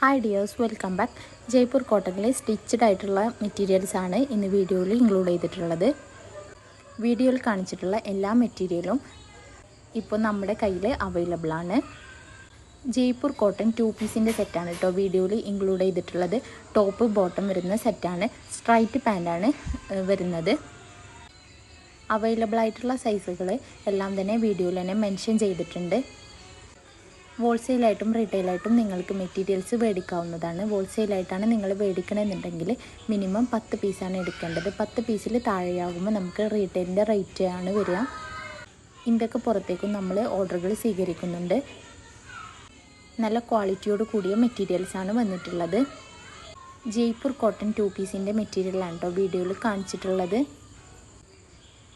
Hi dears welcome back Jaipur കോട്ടണിലെ stitched ആയിട്ടുള്ള materials ആണ് ഇന്ന് വീഡിയോയിൽ ഇൻക്ലൂഡ് ചെയ്തിട്ടുള്ളത്. വീഡിയോയിൽ കാണിച്ചിട്ടുള്ള എല്ലാ മെറ്റീരിയലും ഇപ്പോൾ നമ്മുടെ കയ്യിൽ അവൈലബിൾ ആണ്. ജയ്പൂർ കോട്ടൺ ടു പീസിന്റെ സെറ്റാണ് കേട്ടോ വീഡിയോയിൽ ഇൻക്ലൂഡ് ചെയ്തിട്ടുള്ളത്. ടോപ്പ് ബോട്ടം വരുന്ന സെറ്റാണ് സ്ട്രൈറ്റ് പാന്റാണ് വരുന്നത്. അവൈലബിൾ ആയിട്ടുള്ള സൈസുകൾ എല്ലാം തന്നെ വീഡിയോയിൽ തന്നെ മെൻഷൻ ചെയ്തിട്ടുണ്ട്. ഹോൾസെയിലായിട്ടും റീറ്റെയിലായിട്ടും നിങ്ങൾക്ക് മെറ്റീരിയൽസ് മേടിക്കാവുന്നതാണ്. ഹോൾസെയിലായിട്ടാണ് നിങ്ങൾ മേടിക്കണമെന്നുണ്ടെങ്കിൽ മിനിമം പത്ത് പീസാണ് എടുക്കേണ്ടത്. പത്ത് പീസിൽ താഴെയാകുമ്പോൾ നമുക്ക് റീറ്റെയിലിന്റെ റേറ്റ് ആണ് വരിക. ഇന്ത്യയ്ക്ക് പുറത്തേക്കും നമ്മൾ ഓർഡറുകൾ സ്വീകരിക്കുന്നുണ്ട്. നല്ല ക്വാളിറ്റിയോട് കൂടിയ മെറ്റീരിയൽസാണ് വന്നിട്ടുള്ളത്. ജയ്പൂർ കോട്ടൺ ടു പീസിന്റെ മെറ്റീരിയലാണ് കേട്ടോ വീഡിയോയിൽ കാണിച്ചിട്ടുള്ളത്.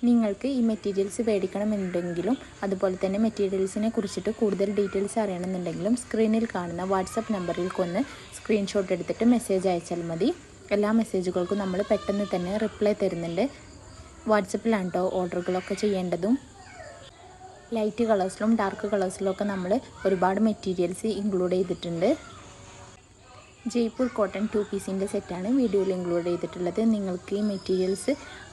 നിങ്ങൾക്ക് ഈ മെറ്റീരിയൽസ് മേടിക്കണമെന്നുണ്ടെങ്കിലും അതുപോലെ തന്നെ മെറ്റീരിയൽസിനെ കുറിച്ചിട്ട് കൂടുതൽ ഡീറ്റെയിൽസ് അറിയണമെന്നുണ്ടെങ്കിലും സ്ക്രീനിൽ കാണുന്ന വാട്സപ്പ് നമ്പറിൽ കൊന്ന് സ്ക്രീൻഷോട്ട് എടുത്തിട്ട് മെസ്സേജ് അയച്ചാൽ മതി. എല്ലാ മെസ്സേജുകൾക്കും നമ്മൾ പെട്ടെന്ന് തന്നെ റിപ്ലൈ തരുന്നുണ്ട്. വാട്സപ്പിലാണ് കേട്ടോ ഓർഡറുകളൊക്കെ ചെയ്യേണ്ടതും. ലൈറ്റ് കളേഴ്സിലും ഡാർക്ക് കളേഴ്സിലും ഒക്കെ നമ്മൾ ഒരുപാട് മെറ്റീരിയൽസ് ഇൻക്ലൂഡ് ചെയ്തിട്ടുണ്ട്. ജയ്പൂർ കോട്ടൺ ടു പീസിന്റെ സെറ്റാണ് വീഡിയോയിൽ ഇൻക്ലൂഡ് ചെയ്തിട്ടുള്ളത്. നിങ്ങൾക്ക് ഈ മെറ്റീരിയൽസ്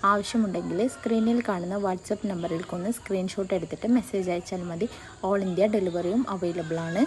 ആവശ്യമുണ്ടെങ്കിൽ സ്ക്രീനിൽ കാണുന്ന വാട്സപ്പ് നമ്പറിൽ കൊന്ന് സ്ക്രീൻഷോട്ട് എടുത്തിട്ട് മെസ്സേജ് അയച്ചാൽ മതി. ഓൾ ഇന്ത്യ ഡെലിവറിയും അവൈലബിൾ ആണ്.